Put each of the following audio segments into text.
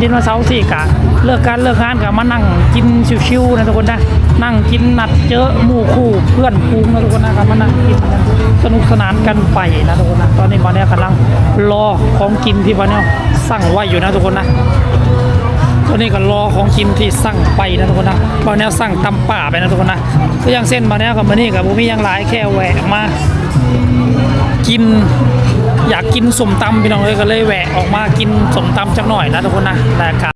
ดินวันเสาร์สี่กะเลิกการเลิกงานกะมานั่งกินชิวๆนะทุกคนนะนั่งกินนัดเจอหมู่คู่เพื่อนฟูงนะทุกคนนะกะมานั่งกินกันสนุกสนานกันไปนะทุกคนนะตอนนี้มาเนี่ยกำลังรอของกินที่มาเนี่ยสั่งไว้อยู่นะทุกคนนะตอนนี้ก็รอของกินที่สั่งไปนะทุกคนนะบางแนวสั่งตำป่าไปนะทุกคนนะก็ย่างเส้นบางแนวกับมานี่กับผมมีย่างหลายแค่แหวะมากิน อยากกินสมตำพี่น้องเลยก็เลยแหวะออกมากินสมตำจักหน่อยนะทุกคนนะนะครับ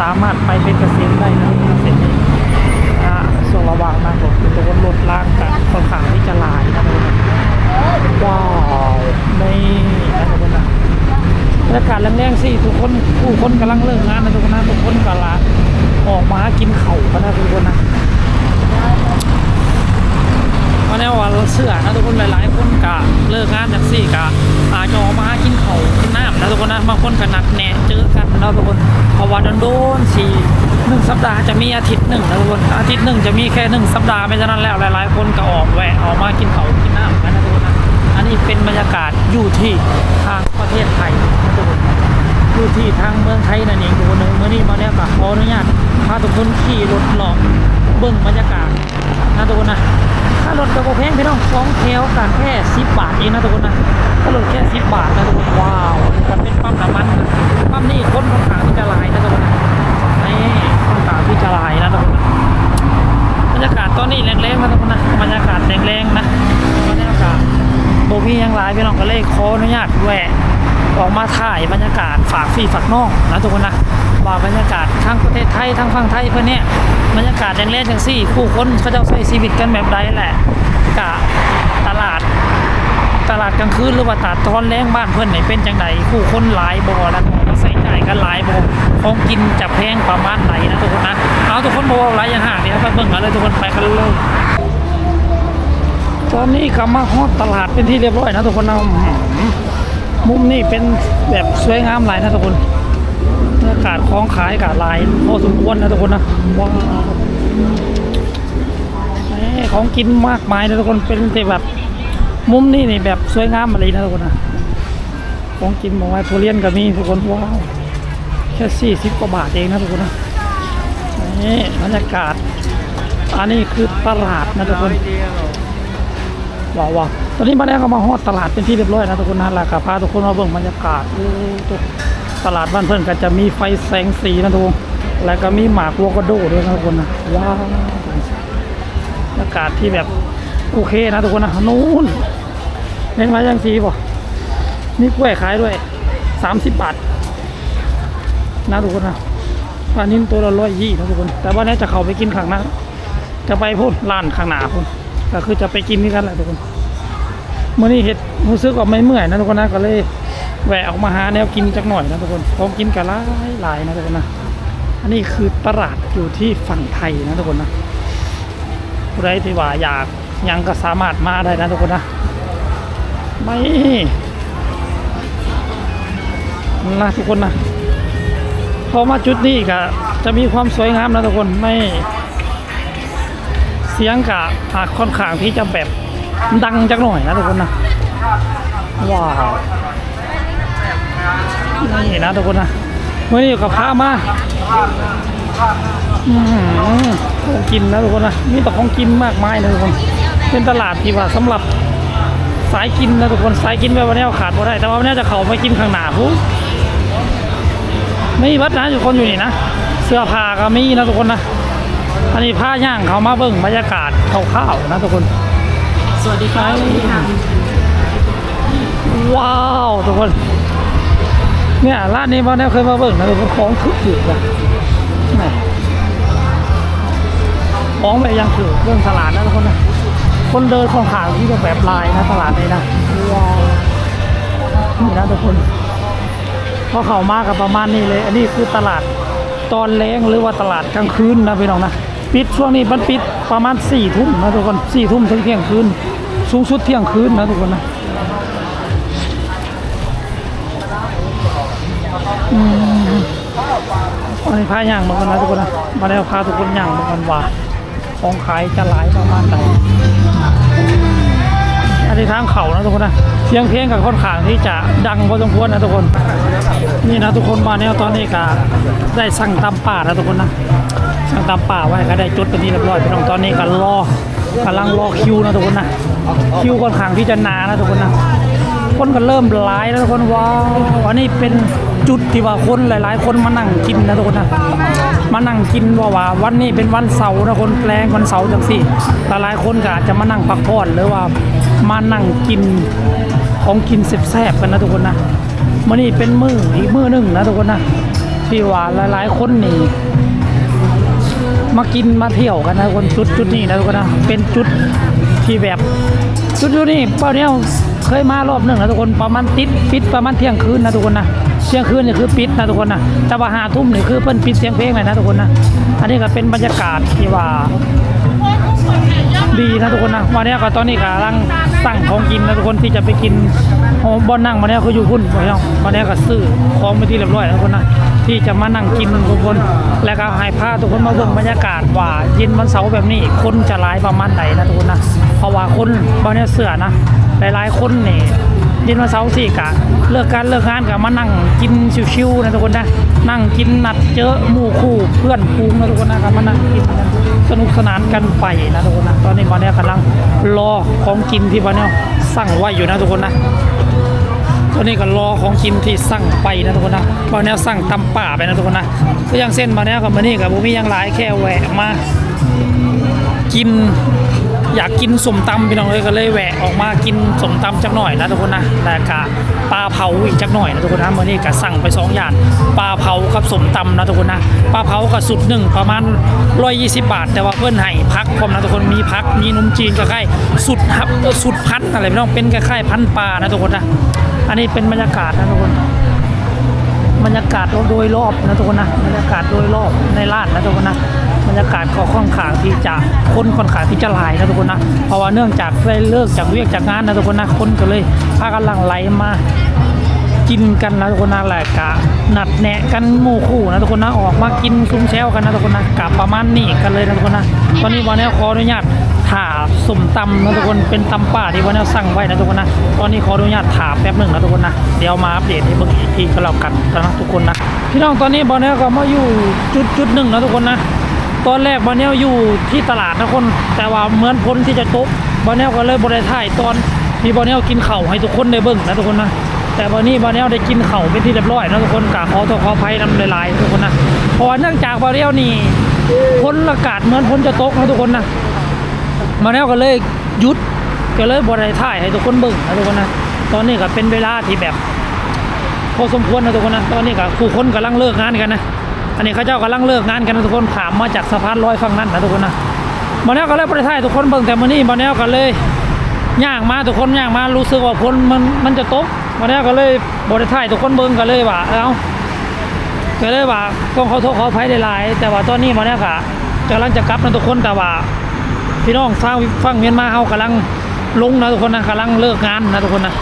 สามารถไปเพชรเกษมได้นะเส้นนี้นะส่วนระหว่างนั่งรถคือตัวรถล่างกันค่อนข้างที่จะหลายนะทุกคนว้าวนี่นะทุกคนนะบรรยากาศแรงๆสิทุกคนผู้คนกำลังเลิกงานนะทุกคนนะทุกคนกำลังออกมากินเข่ากันนะทุกคนนะ วันนี้วันเสื้อนะทุกคนหลายๆคนกะเลิกงานจากสี่กะอาจจะออกมากินเขานน้ำนะทุกคนนะบางคนก็นัดแนะเจอกันนะทุกคนเพราะว่าโดนสี่หนึ่งสัปดาห์จะมีอาทิตย์หนึ่งนะทุกคนอาทิตย์หนึ่งจะมีแค่หนึ่งสัปดาห์ไม่ฉะนั้นแล้วหลายๆ คนก็ออกแวะออกมากินเขากินน้ำกันนะทุกคนนะอันนี้เป็นบรรยากาศอยู่ที่ทางประเทศไทยนะทุกคนอยู่ที่ทางเมืองไทยนั่นเองทุกคนเลยเมื่อนี้มาเนี่ยก็ขออนุญาตพาทุกคนขี่รถหลอกเบิ้งบรรยากาศนะทุกคนนะ ถ้ารถกระโปรงแพงพี่น้องสองแถวกันแค่สิบบาทเองนะทุกคนนะถ้ารถแค่สิบบาทนะทุกคนว้าวมันเป็นปั๊มน้ำมันปั๊มนี่คนค่อนข้างที่จะลายนะทุกคนนะนี่ค่อนข้างที่จะลายนะทุกคนบรรยากาศตอนนี้แรงๆนะทุกคนนะบรรยากาศแรงๆนะบรรยากาศโบมีหยังลายพี่น้องก็เลยขออนุญาตแวะ ออกมาถ่ายบรรยากาศฝากพี่ฝากน้องนะทุกคนนะว่าบรรยากาศทั้งประเทศไทยทั้งฝั่งไทยเพื่อนเนี่ยบรรยากาศแรงๆจังสี่ผู้คนเขาจะใช้ชีวิตกันแบบใดแหละกะตลาดตลาดกลางคืนหรือว่าตลาดตอนแรงบ้านเพื่อนไหนเป็นจังไดผู้คนหลายบ่แล้วก็ใส่ใจายกันหลายบ่ของกินจะแพงประมาณไหนนะทุกคนนะเอาทุกคนบอกว่าหลายอย่างห่างนี่ครับไปเบิ่งกันเลยทุกคนไปกันเลยตอนนี้ก็มาฮอดตลาดเป็นที่เรียบร้อยนะทุกคนนะอื้อหือ มุมนี่เป็นแบบสวยงามหลายนะทุกคนบรรยากาศของขายกับลายพอสมควรนะทุกคนนะว้าวนี่ของกินมากมายนะทุกคนเป็นแต่แบบมุมนี่นี่แบบสวยงามอะไรนะทุกคนนะของกินหมองไว้ทุเรียนก็มีทุกคนว้าวแค่สี่สิบกว่าบาทเองนะทุกคนนะนี่บรรยากาศอันนี้คือตลาดนะทุกคน ว้าวตอนนี้มาแล้ก็มาฮอดตลาดเป็นที่เรียบร้อยนะทุกคนนะแล้วก็พาทุกคนมาเบิ่งบรรยากาศตลาดบ้านเพื่อนก็จะมีไฟแสงสีนะทุกคนแล้วก็มีหมากวัวกระโดดด้วยนะทุกคนนะว้าวบรรยากาศที่แบบโอเคนะทุกคนนะนู้นเห็นไหมยังสีป่ะมีกล้วยขายด้วยสามสิบบาทนะทุกคนนะปลานิ่มตัวละร้อยยี่นะทุกคน แต่ว่านี้จะเข้าไปกินข้างหน้าจะไปพูดร้านข้างหน้าพูด ก็คือจะไปกินนี่กันแหละทุกคนเมื่อนี้เห็ดรู้สึกว่าไม่เมื่อยนะทุกคนนะก็เลยแหวะออกมาหาแนวกินจักหน่อยนะทุกคนของกินกันหลายหลายนะทุกคนนะอันนี้คือตลาดอยู่ที่ฝั่งไทยนะทุกคนนะผู้ใดที่ว่าอยากยังก็สามารถมาได้นะทุกคนนะไม่นะทุกคนนะพอมาจุดนี้ก็จะมีความสวยงามนะทุกคนไม่ สียงกะค่อนข้างที่จะแบบดังจักหน่อยนะทุกคนนะว้าวนี่นะทุกคนนะเมื่อนี้อยู่กับพามาอืมของกินนะทุกคนนะมีแต่ของกินมากมายนะทุกคนเป็นตลาดที่ว่าสำหรับสายกินนะทุกคนสายกินแบบวันนี้ขาดบ่ได้ แต่ว่าวันนี้จะเข้าไปกินข้างหน้าผู้ไม่มีวัดนะอยู่คนอยู่นี่นะเสื้อผ้าก็มีนะทุกคนนะ อันนี้ผ้าย่างเขามาเบิ่งบรรยากาศคร่าวๆนะทุกคน สวัสดีครับสวัสดีค่ะว้าวทุกคน เนี่ยร้านนี้มาแนวเคยมาเบิ่งนะทุกคนของถูกถูกอะแหม่ของแบบยังถือเรื่องตลาดนะทุกคนนะคนเดินของขางที่แบบลายนะตลาดนี้นะว้าวนี่นะทุกคนพอเข้ามากับประมาณนี้เลย อันนี้คือตลาดตอนแรงหรือว่าตลาดกลางคืนนะพี่น้องนะ ปิดช่วงนี้มันปิดประมาณสี่ทุ่มนะทุกคนสี่ทุ่มถึงเที่ยงคืน สูงสุดเที่ยงคืนนะทุกคนนะอันนี้พาย่างมากันนะทุกคนนะมาแล้วพาทุกคนย่างมากันว่าของขายจะหลายประมาณไหนอันนี้ทางเขานะทุกคนนะเสียงเพลงกับค่อนข้างที่จะดังพอสมควรนะทุกคน นี่นะทุกคนมาแนวตอนนี้ก็ได้สั่งตำป่านะทุกคนนะ สั่งตำป่าไว้ก็ได้จุดเป็นที่เรียบร้อยพี่น้องตอนนี้ก็รอกำลังรอคิวนะทุกคนนะคิวค่อนข้างที่จะนานนะทุกคนนะคนก็เริ่มหลายแล้วทุกคนว้าวอันนี้เป็นจุดที่ว่าคนหลาย ๆ คนมานั่งกินนะทุกคนนะมานั่งกินว่าว่าวันนี้เป็นวันเสาร์นะคนแปลงวันเสาร์จังสิหลายๆคนก็อาจจะมานั่งพักผ่อนหรือว่ามานั่งกินของกินแซ่บๆกันนะทุกคนนะมื่อนี้เป็นมืออีกมือหนึ่งนะทุกคนนะที่ว่าหลาย ๆ คนนี่ มากินมาเที่ยวกันนะทุกคนจุดจุดนี้นะทุกคนนะเป็นจุดที่แบบจุดจุดนี้เป้าเนี้ยเคยมารอบหนึ่งนะทุกคนประมาณติดปิดประมาณเที่ยงคืนนะทุกคนนะเที่ยงคืนนี่คือปิดนะทุกคนนะแต่ว่าหาทุ่มนี่คือเพิ่นปิดเสียงเพลงเลยนะทุกคนนะอันนี้ก็เป็นบรรยากาศที่ว่าดีนะทุกคนนะวันนี้ก็ตอนนี้กำลังสั่งของกินนะทุกคนที่จะไปกินโอ้บอนนั่งวันนี้คืออยู่พุ่นบ่ยองวันนี้ก็ซื้อของไปที่เรียบร้อยแล้วทุกคนนะ ที่จะมานั่งกินทุกคน แล้วก็ให้พาทุกคนมาเบิ่งบรรยากาศว่าเย็นวันเสาร์แบบนี้คนจะหลายประมาณไหนนะทุกคนนะเพราะว่าคนวันนี้เสือนะหลายๆคนนี่เย็นวันเสาร์สี่กะเลิกการเลิกงานกะมานั่งกินชิวๆนะทุกคนนะนั่งกินนัดเจอหมู่คู่เพื่อนฟูงนะทุกคนนะก็มานั่งกินกันสนุกสนานกันไปนะทุกคนนะตอนนี้มาเนี่ยกำลังรอของกินที่มาเนี่ยสั่งไว้อยู่นะทุกคนนะ ตอนนี้ก็รอของกินที่สั่งไปนะทุกคนนะมาเนี่ยสั่งตำป่าไปนะทุกคนนะก็ยังเส้นมาเนี่ยกับมานี่กับบุมียังหลายแค่แหวะมากินอยากกินสมตำพี่น้องเลยก็เลยแหวะออกมากินสมตำจักหน่อยนะทุกคนนะแล้วก็ปลาเผาอีกจักหน่อยนะทุกคนนะมื่อนี้ก็สั่งไปสองอย่างปลาเผากับสมตำนะทุกคนนะปลาเผากับสุดหนึ่งประมาณ120 บาท แต่ว่าเพื่อนให้พักพร้อมนะทุกคนมีพักมีนมจีนก็ใกล้สุดฮับสุดพันอะไรพี่น้องเป็นคล้ายๆพันปลานะทุกคนนะ อันนี้เป็นบรรยากาศนะทุกคน บรรยากาศโดยรอบนะทุกคนนะ บรรยากาศโดยรอบในร้านนะทุกคนนะ บรรยากาศก็ค่อนข้างที่จะคนค่อนข้างที่จะหลายนะทุกคนนะ เพราะว่าเนื่องจากได้เลิกจากเวียกจากงานนะทุกคนนะ คนก็เลยพากันหลั่งไหลมากินกันนะทุกคนนะแหละกะนัดแนะกันหมู่คู่นะทุกคนนะออกมากินซุ้มแซวกันนะทุกคนนะกะประมาณนี้กันเลยนะทุกคนนะ ตอนนี้วันนี้ขออนุญาต ถ่าสมตำนะทุกคนเป็นตำป่าที่วันนี้สั่งไว้นะทุกคนนะ ตอนนี้ขออนุญาตถาแป๊บหนึ่งนะทุกคนนะเดี๋ยวมาอัปเดตให้เบิ่งอีกทีก็แล้วกันนะทุกคนนะพี่น้องตอนนี้บอลนี้ก็มาอยู่จุดจุดหนึ่งนะทุกคนนะ ตอนแรกบอลเนลอยู่ที่ตลาดนะคน แต่ว่าเหมือนพ้นที่จะตกบอลเนลก็เลยบริถ่ายตอนมีบอลเนลกินเข่าให้ทุกคนได้เบิ่งนะทุกคนนะแต่วันนี้บอลเนลได้กินเข่าเป็นที่เรียบร้อยนะทุกคนกะขอโทษขอภัยนำหลายๆทุกคนนะเพราะเนื่องจากบอลเนลนี่พ้นอากาศเหมือนพ้นจะตกนะทุกคนนะ บอลเนลก็เลยหยุดก็เลยบริถ่ายให้ทุกคนเบิ่งนะทุกคนนะตอนนี้ก็เป็นเวลาที่แบบ พอสมควรนะทุกคนนะตอนนี้ก็ผู้คนกำลังเลิกงานกันนะอันนี้เขาเจ้ากำลังเลิกงานกันนะทุกคนขามมาจากสะพานลอยฝั่งนั้นนะทุกคนนะบอลแนวก็เลยประเทศไทยทุกคนเบิ่งแต่มื่อนี้บอลแนวก็เลยย่างมาทุกคนย่างมารู้สึกว่าพ้นมันมันจะตกบอลแนวก็เลยบริไทยทุกคนเบิ่งก็เลยว่าเอ้าก็เลยว่าต้องขอโทษขออภัยหลายๆแต่ว่าตอนนี้บอลแนวก็กำลังจะกลับนะทุกคนแต่ว่า พี่น้องฟังฟังเมียนมาเขากำลังลงนะทุกคนนะกำลังเลิกงานนะทุกคนนะ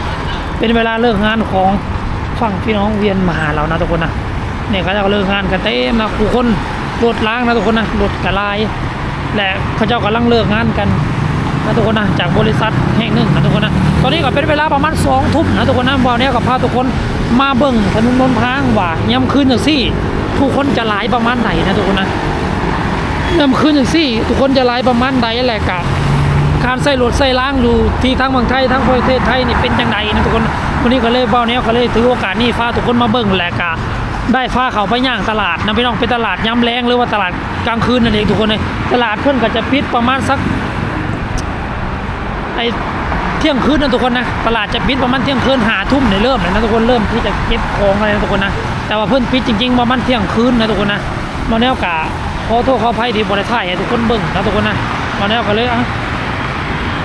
เป็นเวลาเลิกงานของฝั่งพี่น้องเวียนมาหาเรานะทุกคนนะเนี่ยเขาจะเลิกงานกันเต็มนะผู้คนรถล้างนะทุกคนนะรถกระลาย และเขาเจ้ากำลังเลิกงานกันนะทุกคนนะจากบริษัทแห่งหนึ่งนะทุกคนนะตอนนี้ก็เป็นเวลาประมาณสองทุ่มนะทุกคนนะวันนี้ก็พาทุกคนมาเบิ่งถนนนนทางว่าย่ำคืนอย่างซี่ผู้คนจะหลายประมาณไหนนะทุกคนนะ เริ่มขึ้นอย่างสี่ทุกคนจะไล่ประมาณใดแหละกะการใส่รถใส่ล้างอยู่ที่ทั้งเมืองไทยทั้งประเทศไทยนี่เป็นจังไดนะทุกคนวันนี้ก็เลยเบ้าแนวก็เลยถือโอกาสนี้พาทุกคนมาเบิ่งแหละกะได้พาเขาไปย่างตลาดนะพี่น้องเป็นตลาดย้ำแรงหรือว่าตลาดกลางคืนนั่นเองทุกคนเลยตลาดเพื่อนก็จะปิดประมาณสักไอเที่ยงคืนนะทุกคนนะตลาดจะปิดประมาณเที่ยงคืนหาทุ่มเนี่ยเริ่มเลยนะทุกคนเริ่มที่จะเก็บของอะไรนะทุกคนนะแต่ว่าเพื่อนปิดจริงๆประมาณเที่ยงคืนนะทุกคนนะมาแนวกะ ขอโทษขออภัยที่บริถ่ายให้ทุกคนเบิ่งนะทุกคนนะมาแล้วก็เลยอะ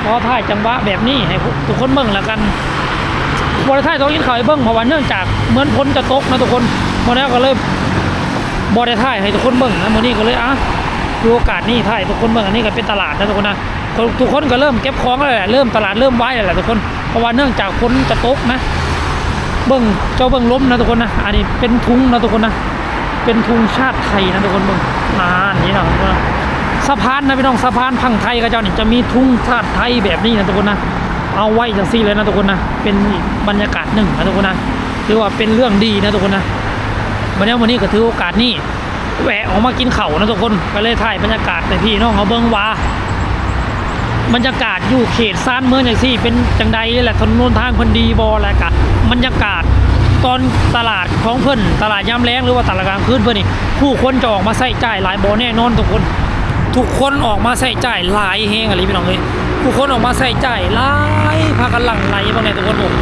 ขอถ่ายจังหวะแบบนี้ให้ทุกคนเบิ่งแล้วกันบริถ่ายต้องยินข่าให้เบิ่งเพราะว่าเนื่องจากเหมือนพ้นจะตกนะทุกคนมาแล้วก็เลยบริถ่ายให้ทุกคนเบิ่งนะมื้อนี้ก็เลยอะดูโอกาสนี้ถ่ายทุกคนเบิ่งอันนี้ก็เป็นตลาดนะทุกคนนะทุกคนก็เริ่มเก็บของแล้วแหละเริ่มตลาดเริ่มไว้แล้วแหละทุกคนเพราะว่าเนื่องจากพ้นจะตกนะเบิ่งเจ้าเบิ่งล้มนะทุกคนนะอันนี้เป็นทุงนะทุกคนนะเป็นทุงชาติไทยนะทุกคนเบิ่ง อ่านี่นะทุกคนสะพานนะพี่น้องสะพานพังไทยก็เจ้านี่จะมีทุ่งชาติไทยแบบนี้นะทุกคนนะเอาไว้จังซี่เลยนะทุกคนนะเป็นบรรยากาศหนึ่งนะทุกคนนะถือว่าเป็นเรื่องดีนะทุกคนนะวันนี้วันนี้ก็ถือโอกาสนี้แหวะออกมากินเข่านะทุกคนก็เลยถ่ายบรรยากาศในพี่น้องเขาเบิ่งว่าบรรยากาศอยู่เขตซ่านเมืองอย่างซี่ เป็นจังใดนี่แหละถนนทางเพิ่นดีบอแหละกะบรรยากาศ ตอนตลาดของเพิ่อนตลาดยามแรงหรือว่าตลาดกลางคืนเพิ่นนี่ผู้คนจะออกมาใส่จ่ายหลายบอแน่นอนทุกคน ทุกคนออกมาใส่จ่ายหลายเฮงอะไรพี่น้องเลยผู้คนออกมาใส่จ่ายหลายพากันหลั่งไหลบางเนี่ยทุกคนผม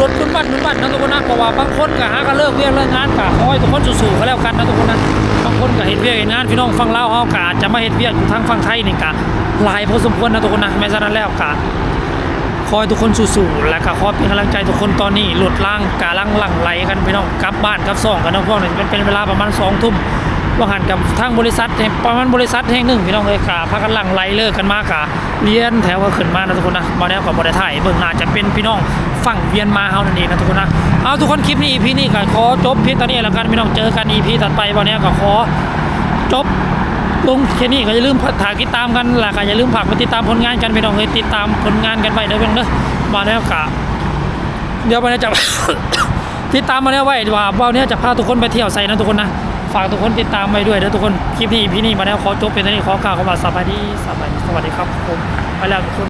รถคุณบัตรคุณบัตรนะทุกคนนะเพราะว่าบางคนก็หากันเลิกเวียกเลิกงานก็ขอให้ทุกคนสู้ๆก็แล้วกันนะทุกคนนะบางคนก็เห็นเวียกเห็นงานพี่น้องฟังเล่าเฮาก็อาจจะมาเห็นเวียกอยู่ทางฝั่งไทยนี่ก็หลายพอสมควรนะทุกคนนะแม้ฉะนั้นแล้วก็ ขอให้ทุกคนสู้ๆและก็ขอเป็นกำลังใจทุกคนตอนนี้หลุดล่างกาลังหลังไหลกันพี่น้องกลับบ้านกลับซ่องกันนะพวกนี้เป็นเป็นเวลาประมาณสองทุ่มว่าหันกับทางบริษัทประมาณบริษัทแห่งหนึ่งพี่น้องเลยกาพากันหลังไหลเลิกกันมากกะเรียนแถวก็ขึ้นมานะทุกคนนะมาแล้วกับบริไทยเบื้องหน้าจะเป็นพี่น้องฝั่งเวียนมาเฮานั่นเองนะทุกคนนะเอาทุกคนคลิปนี้ EP นี้ก็ขอจบเพียงตอนนี้แล้วกันพี่น้องเจอกัน EP ถัดไปวันนี้ก็ขอจบ ลงแค่นี้ก็อย่าลืมถากติดตามกันหละก็อย่าลืมฝากไปติดตามผลงานกันไปน้องเลยติดตามผลงานกันไปเด้อเพื่อนเด้อมาแล้วกะเดี๋ยวไปนนี้จะติดตามมาแล้วไว้ว่าวันนี้จะพาทุกคนไปเที่ยวใส่นะทุกคนนะฝากทุกคนติดตามไปด้วยเด้อทุกคนคลิปนี้พี่นี่มาแล้วขอจบเป็นเท่านี้ขอกล่าวคำว่าสบายดีสบายดีสวัสดีครับผมไปแล้วทุกคน